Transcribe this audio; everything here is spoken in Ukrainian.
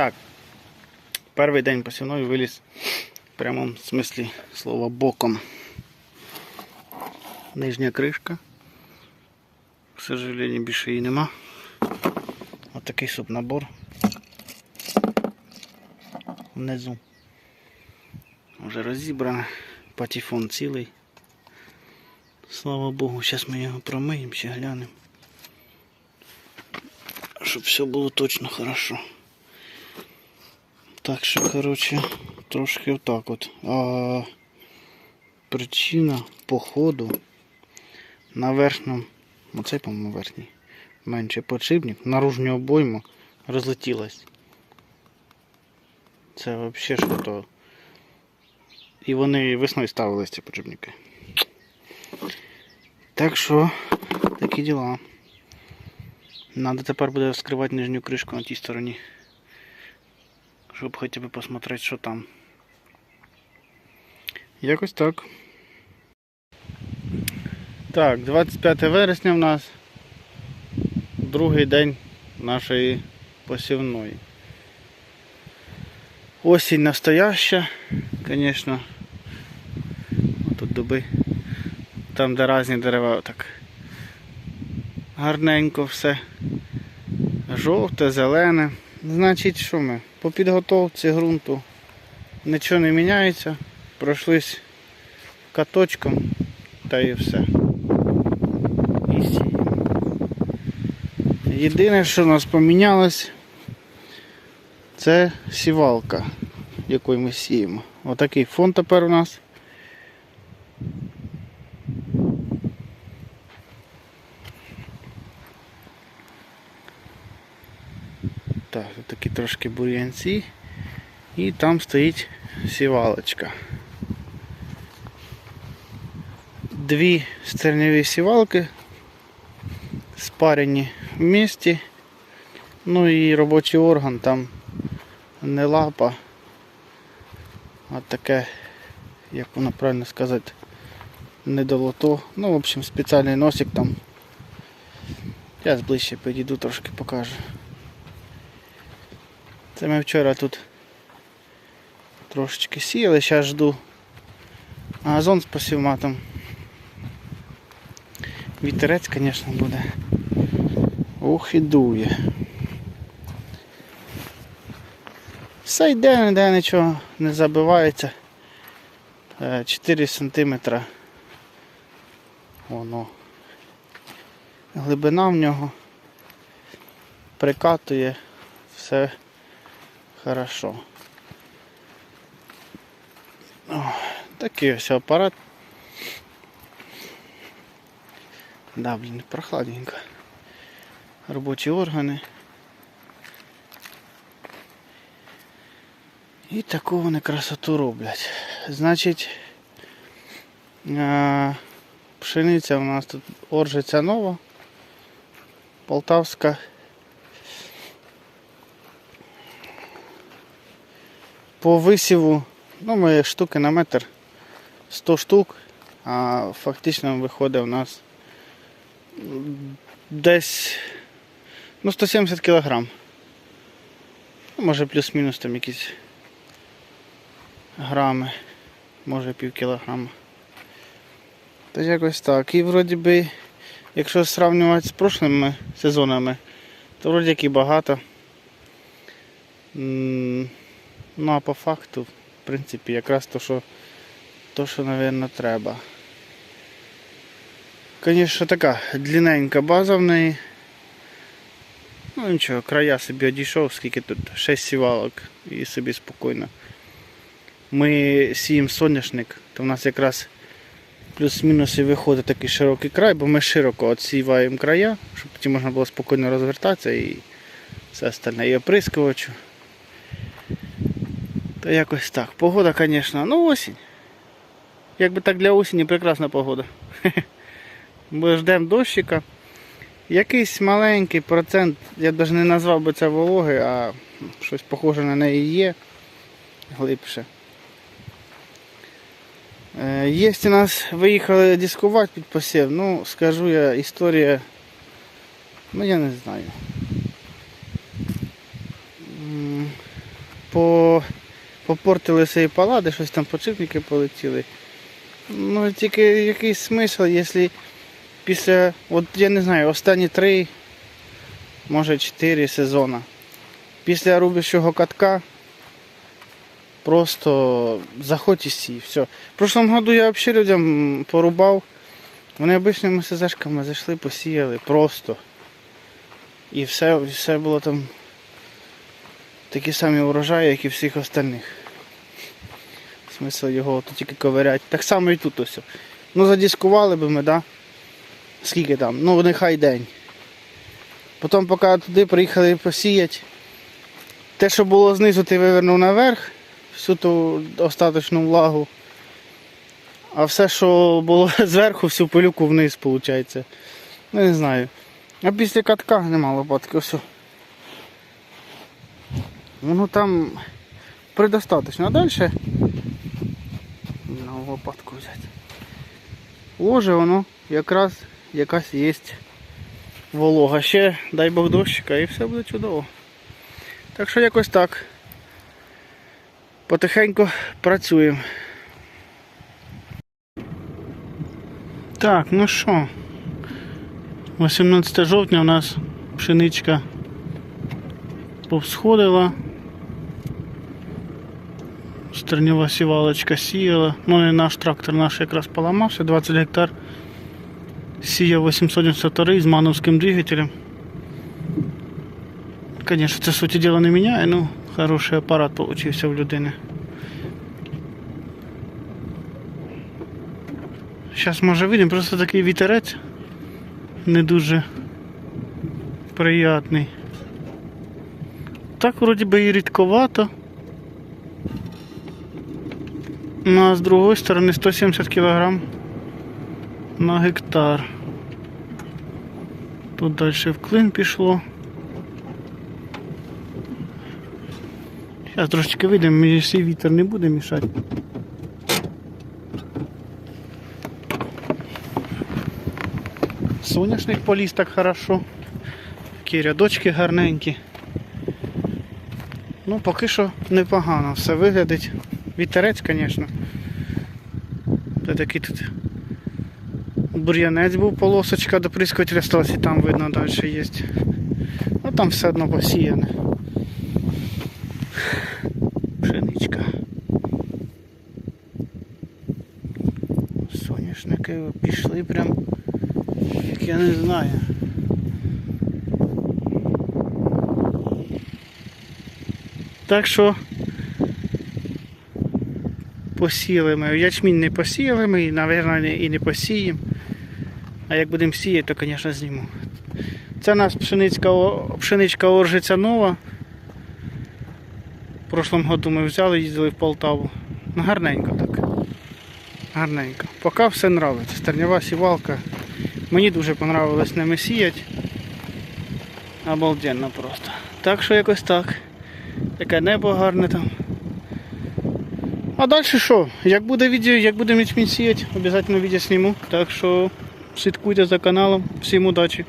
Так. Перший день посівної виліз в прямому смислі слова боком. Нижня кришка. К сожалению, більше її нема. Ось такий субнабор. Внизу. Вже розібрано. Патефон цілий. Слава Богу, зараз ми його промиємо, ще глянемо. Щоб все було точно хорошо. Так що, коротше, трошки отак от. А причина походу на верхньому, оцей, по-моєму, верхній, менший подшипник, наружню обойму розлетілась. Це взагалі що то. І вони весною ставились ці подшипники. Так що, такі діла. Надо тепер буде вскривати нижню кришку на тій стороні. Щоб хоча б посмотрети, що там. Якось так. Так, 25 вересня в нас другий день нашої посівної. Осінь настояща, звісно. Тут дуби. Там, де різні дерева, так гарненько все. Жовте, зелене. Значить, що ми? По підготовці ґрунту нічого не міняється. Пройшлись каточком та і все. І. Єдине, що у нас помінялось, це сівалка, якою ми сіємо. Отакий фон тепер у нас. Так, такі трошки бур'янці. І там стоїть сівалочка. Дві стерневі сівалки спарені в місті. Ну і робочий орган там не лапа, а таке, як воно правильно сказати, не долото. Ну, в общем, спеціальний носик там. Я ближче підійду, трошки покажу. Це ми вчора тут трошечки сіяли, зараз жду газон з посівматом. Вітерець, звісно, буде. Ох і дує. Все йде, ніде нічого не забивається. 4 см. Воно. Глибина в нього прикатує все хорошо. О, такий ось апарат. Да, блін, прохладненько. Робочі органи. І таку вони красоту роблять. Значить, е, пшениця у нас тут оржиця нова, полтавська. По висіву, ну ми штуки на метр 100 штук, а фактично виходить у нас десь ну, 170 кілограм. Ну, Може плюс-мінус там якісь грами, може пів кілограма. Тож якось так. І вроді би, якщо сравнювати з прошлими сезонами, то вроді як і багато. Ну а по факту, в принципі, якраз то, що, то, що мабуть, треба. Звісно, така длинненька база в неї. Ну нічого, края собі одійшов, скільки тут 6 сівалок і собі спокійно. Ми сіємо соняшник, то в нас якраз плюс-мінус і виходить такий широкий край, бо ми широко отсіваємо края, щоб потім можна було спокійно розвертатися і все остальне. І оприскувачу. Та якось так. Погода, звісно, ну осінь. Якби так для осені прекрасна погода. Ми ждемо дощика. Якийсь маленький процент, я навіть не назвав би це вологи, а щось похоже на неї є глибше. Е, Є у нас виїхали дискувати під посів, ну скажу я, історія, ну я не знаю. По... попортилися і палади, щось там подшипники полетіли. Ну тільки якийсь смисл, якщо після, от я не знаю, останні три, може чотири сезона. Після рубящого катка просто заходь і. Все. В прошлом году я взагалі людям порубав. Вони обичними СЗшками зайшли, посіяли просто. І все, все було там такі самі урожаї, як і всіх остальних. Смисл його тут тільки ковирять. Так само і тут ось. Ну задіскували би ми, да? Скільки там? Ну нехай день. Потім поки туди приїхали посіяти. Те, що було знизу, ти вивернув наверх, всю ту остаточну влагу. А все, що було зверху, всю пилюку вниз, виходить. Ну не знаю. А після катка нема лопатки, все. Воно там предостаточно. А далі взяти. Ложе воно якраз якась є волога. Ще дай Бог дощика і все буде чудово. Так що якось так. Потихеньку працюємо. Так, ну що, 18 жовтня у нас пшеничка повсходила. Стернєва сівалочка сіяла. Ну не наш трактор наш якраз поламався, 20 гектар. Сіяв 892 з мановським двигателем. Конечно, це суті діла не міняє, ну хороший апарат получився в людини. Зараз може вийдемо, просто такий вітерець не дуже приятний. Так вроді би і рідковато. Ну а з другої сторони 170 кг на гектар. Тут далі в клин пішло. Зараз трошечки вийдемо, якщо вітер не буде мішати. Соняшник поліз так хорошо. Такі рядочки гарненькі. Ну, поки що непогано, все виглядить. Вітерець, звісно. Та такий тут бур'янець був, полосочка до прискотіля сталося, і там видно далі є. Ну там все одно посіяне. Пшеничка. Соняшники пішли прям, як я не знаю. Так що посіяли ми. Ячмінь не посіяли ми, і, мабуть, і не посіємо. А як будемо сіяти, то, звісно, зніму. Це у нас пшеничка, пшеничка оржиця нова. В году ми взяли, їздили в Полтаву. Ну, гарненько так. Гарненько. Поки все нравиться. Стернєва сівалка. Мені дуже понравилось ними сіяти. Обалденно просто. Так що якось так. Таке небо гарне там. А далі що? Як буде відео, як будемо ячмінь сіяти, обов'язково відео сніму. Так що слідкуйте за каналом. Всім удачі!